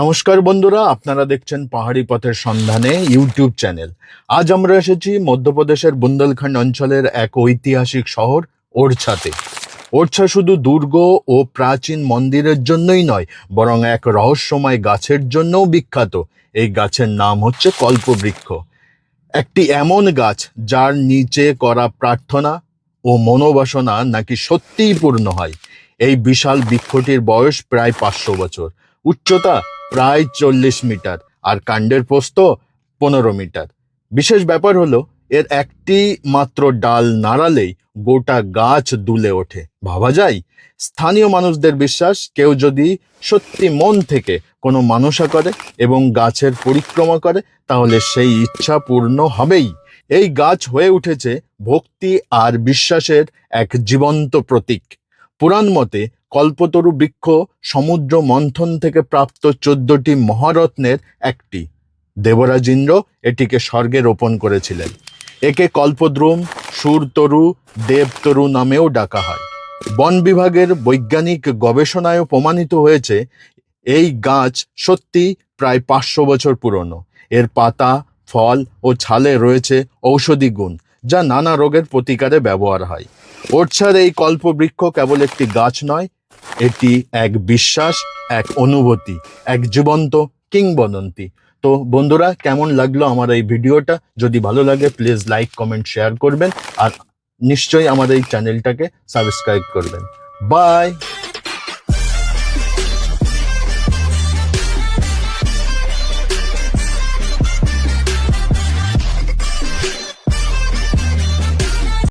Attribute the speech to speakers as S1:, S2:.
S1: নমস্কার বন্ধুরা, আপনারা দেখছেন পাহাড়ি পথের সন্ধানে ইউটিউব চ্যানেল। আজ আমরা এসেছি মধ্যপ্রদেশের বুন্দেলখণ্ড অঞ্চলের এক ঐতিহাসিক শহর ওরছাতে ওরছা শুধু দুর্গ ও প্রাচীন মন্দিরের জন্যই নয়, বরং এক রহস্যময় গাছের জন্যও বিখ্যাত। এই গাছের নাম হচ্ছে কল্পবৃক্ষ। একটি এমন গাছ যার নিচে করা প্রার্থনা ও মনোবাসনা নাকি সত্যিই পূর্ণ হয়। এই বিশাল বৃক্ষটির বয়স প্রায় পাঁচশো বছর। উচ্চতা প্রায় চল্লিশ মিটার আর কাণ্ডের প্রস্থ পনেরো মিটার। বিশেষ ব্যাপার হলো, এর একটি মাত্র ডাল নাড়ালেই গোটা গাছ দুলে ওঠে। ভাবা যায়, স্থানীয় মানুষদের বিশ্বাস কেউ যদি সত্যি মন থেকে কোনো মানসা করে এবং গাছের পরিক্রমা করে, তাহলে সেই ইচ্ছা পূর্ণ হবেই। এই গাছ হয়ে উঠেছে ভক্তি আর বিশ্বাসের এক জীবন্ত প্রতীক। পুরাণ মতে কল্পতরু বৃক্ষ সমুদ্র মন্থন থেকে প্রাপ্ত চোদ্দটি মহারত্নের একটি। দেবরাজ ইন্দ্র এটিকে স্বর্গে রোপণ করেছিলেন। একে কল্পদ্রুম সুরতরু, দেবতরু নামেও ডাকা হয়। বন বিভাগের বৈজ্ঞানিক গবেষণায়ও প্রমাণিত হয়েছে, এই গাছ সত্যি প্রায় পাঁচশো বছর পুরনো। এর পাতা, ফল ও ছালে রয়েছে ঔষধি গুণ। যা নানা রোগের প্রতিকারে ব্যবহার হয়। ওরছার এই কল্পবৃক্ষ কেবল একটি গাছ নয়, এটি এক বিশ্বাস, এক অনুভূতি, এক জীবন্ত কিংবদন্তি। তো বন্ধুরা, কেমন লাগল আমার এই ভিডিওটা? যদি ভালো লাগে প্লিজ লাইক কমেন্ট শেয়ার করবেন আর নিশ্চয়ই আমার এই চ্যানেলটাকে সাবস্ক্রাইব করবেন। বাই